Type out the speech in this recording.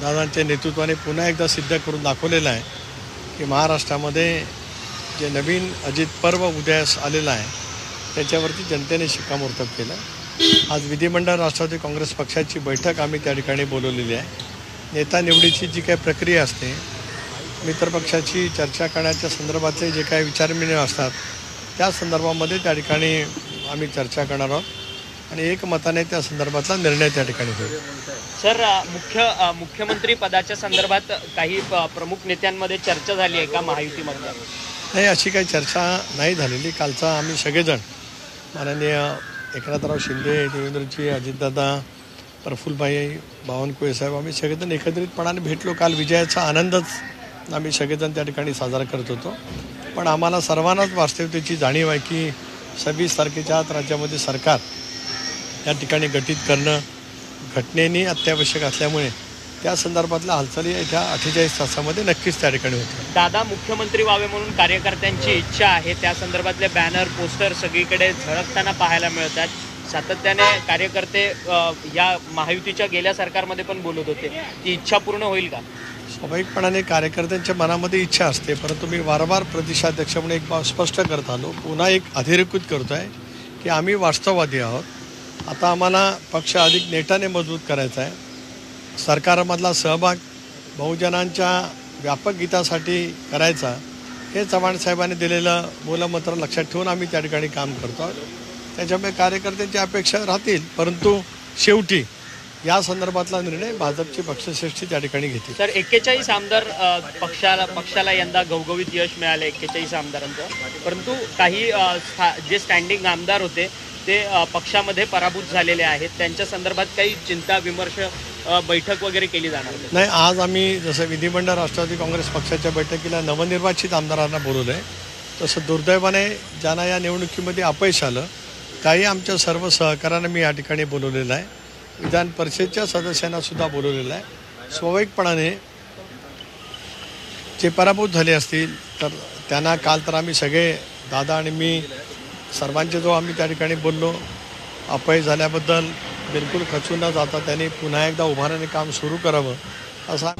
दादांच्या नेतृत्वाने पुन्हा एकदा सिद्ध करून दाखवलेलं आहे की महाराष्ट्रामध्ये जे नवीन अजित पर्व उदयास आलेलं आहे त्याच्यावरती जनतेने शिक्कामोर्तब केलं. आज विधिमंडळ राष्ट्रवादी काँग्रेस पक्षाची बैठक आम्ही त्या ठिकाणी बोलवलेली आहे. नेता निवडीची जी काही प्रक्रिया असते मित्रपक्षाची चर्चा करण्याच्या संदर्भातले जे काही विचारविनिमय असतात त्या संदर्भामध्ये त्या ठिकाणी आम्ही चर्चा करणार आहोत आणि एकमताने त्या संदर्भातला निर्णय त्या ठिकाणी होईल. सर मुख्य मुख्यमंत्री पदाच्या संदर्भात काही प- प्रमुख नेत्यांमध्ये चर्चा झाली आहे का महायुतीमध्ये? नाही अशी काही चर्चा नाही झालेली. कालचा आम्ही सगळेजण माननीय एकनाथराव शिंदे देवेंद्रजी अजितदादा प्रफुल्लभाई बावनकुळे साहेब आम्ही सगळेजण एकत्रितपणाने भेटलो. काल विजयाचा आनंदच आम्ही सगळेजण त्या ठिकाणी साजरा करत होतो. पण आम्हाला सर्वांनाच वास्तविकतेची जाणीव आहे की सव्वीस तारखेच्या आत राज्यामध्ये सरकार या ठिकाणी गठीत करणं घटनेने अत्यावश्यक असल्यामुळे त्या संदर्भातल्या हालचाली येत्या अठ्ठेचाळीस तासामध्ये नक्कीच त्या ठिकाणी होतील. दादा मुख्यमंत्री व्हावे म्हणून कार्यकर्त्यांची इच्छा आहे. त्या संदर्भातले बॅनर पोस्टर सगळीकडे झळकताना पाहायला मिळतात. सातत्याने कार्यकर्ते या महायुतीच्या गेल्या सरकारमध्ये पण बोलत होते. ती इच्छा पूर्ण होईल का? स्वाभाविकपणाने कार्यकर्त्यांच्या मनामध्ये इच्छा असते परंतु मी वारंवार प्रदेशाध्यक्ष म्हणून एक बाब स्पष्ट करत आलो. पुन्हा एक अधोरेखित करतो आहे की आम्ही वास्तववादी आहोत. आता आम्हाला पक्ष अधिक नेटाने मजबूत करायचा आहे. सरकारमधला सहभाग बहुजनांच्या व्यापक हितासाठी करायचा. हे चव्हाण साहेबांनी दिलेलं मूलमंत्र लक्षात ठेवून आम्ही त्या ठिकाणी काम करतो आहोत. त्याच्यामुळे कार्यकर्त्यांची अपेक्षा राहतील परंतु शेवटी या संदर्भातला निर्णय भाजपची पक्षश्रेष्ठी त्या ठिकाणी घेते सर एक्केचाळीस आमदार पक्षाला पक्षाला यंदा घवघवीत यश मिळालं एक्केचाळीस आमदारांचं. परंतु काही जे स्टँडिंग आमदार होते ते पक्षामध्ये पराभूत झालेले आहेत. त्यांच्या संदर्भात काही चिंता विमर्श बैठक वगैरे केली जाणार नाही आज आम्ही जसं विधिमंडळ राष्ट्रवादी काँग्रेस पक्षाच्या बैठकीला नवनिर्वाचित आमदारांना बोलवलं आहे. तसं दुर्दैवाने ज्यांना या निवडणुकीमध्ये अपयश आलं काही आमच्या सर्व सहकाऱ्यांना मी या ठिकाणी बोलवलेलं आहे. विधान परिषदेच्या सदस्यांना सुद्धा बोलवलेलं आहे. स्वाभाविकपणाने जे पराभूत झाले असतील तर त्यांना काल तर आम्ही सगळे दादा आणि मी सर्वांचे जो आम्ही त्या ठिकाणी बोललो अपयश झाल्याबद्दल बिलकुल खचून न जाता त्यांनी पुन्हा एकदा उभारणे काम सुरू करावं असा